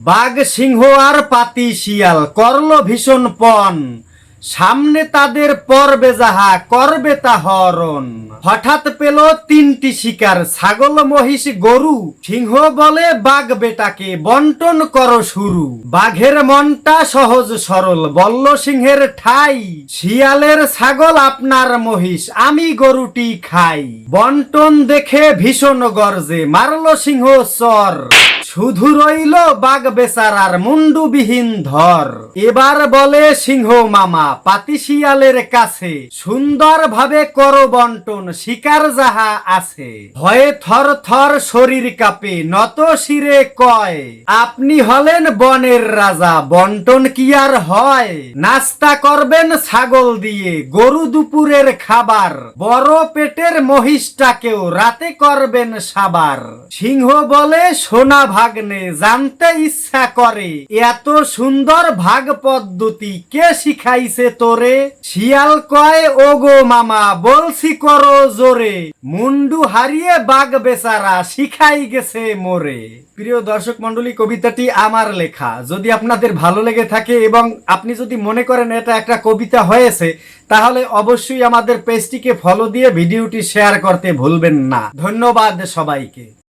বাঘ, সিংহ আর পাতি শিয়াল করল ভীষণ পণ সামনে তাদের পরবে যাহা, করবে তা হরণ। হঠাৎ পেল তিনটি শিকার, ছাগল, মহিষ, গরু। সিংহ বলে, বাঘ বেটাকে বন্টন করো শুরু। বাঘের মনটা সহজ সরল, বল্ল, সিংহের ঠাই, শিয়ালের ছাগল আপনার মহিষ, আমি গরুটি খাই। বন্টন দেখে ভীষণ গর্জে, মারল সিংহ চর শুধু রইল বাঘ বেচারার মুন্ডুবিহীন ধর। এবার বলে সিংহ মামা পাতিশিয়ালের কাছে সুন্দর ভাবে করো বন্টন, শিকার যাহা আছে। ভয়ে থর থর শরীর কাপে, নত শিরে কয়, আপনি হলেন বনের রাজা, বন্টন কি আর হয়? নাস্তা করবেন ছাগল দিয়ে, গরু দুপুরের খাবার, বড় পেটের মহিষটাকেও রাতে করবেন সাবার। সিংহ বলে, সোনা ভাগ্নে জানতে ইচ্ছা করে। এত সুন্দর ভাগ পদ্ধতি কে শিখাইছে তোরে? শিয়াল কয়, ওগো মামা, বলছি করো জোরে। মুন্ডু হারিয়ে বাঘ বেচারা শিখাই গেছে মোরে। প্রিয় দর্শক মন্ডলী কবিতাটি আমার লেখা। যদি আপনাদের ভালো লেগে থাকে এবং আপনি যদি মনে করেন এটা একটা কবিতা হয়েছে, তাহলে অবশ্যই আমাদের পেজটিকে ফলো দিয়ে ভিডিওটি শেয়ার করতে ভুলবেন না। ধন্যবাদ সবাইকে।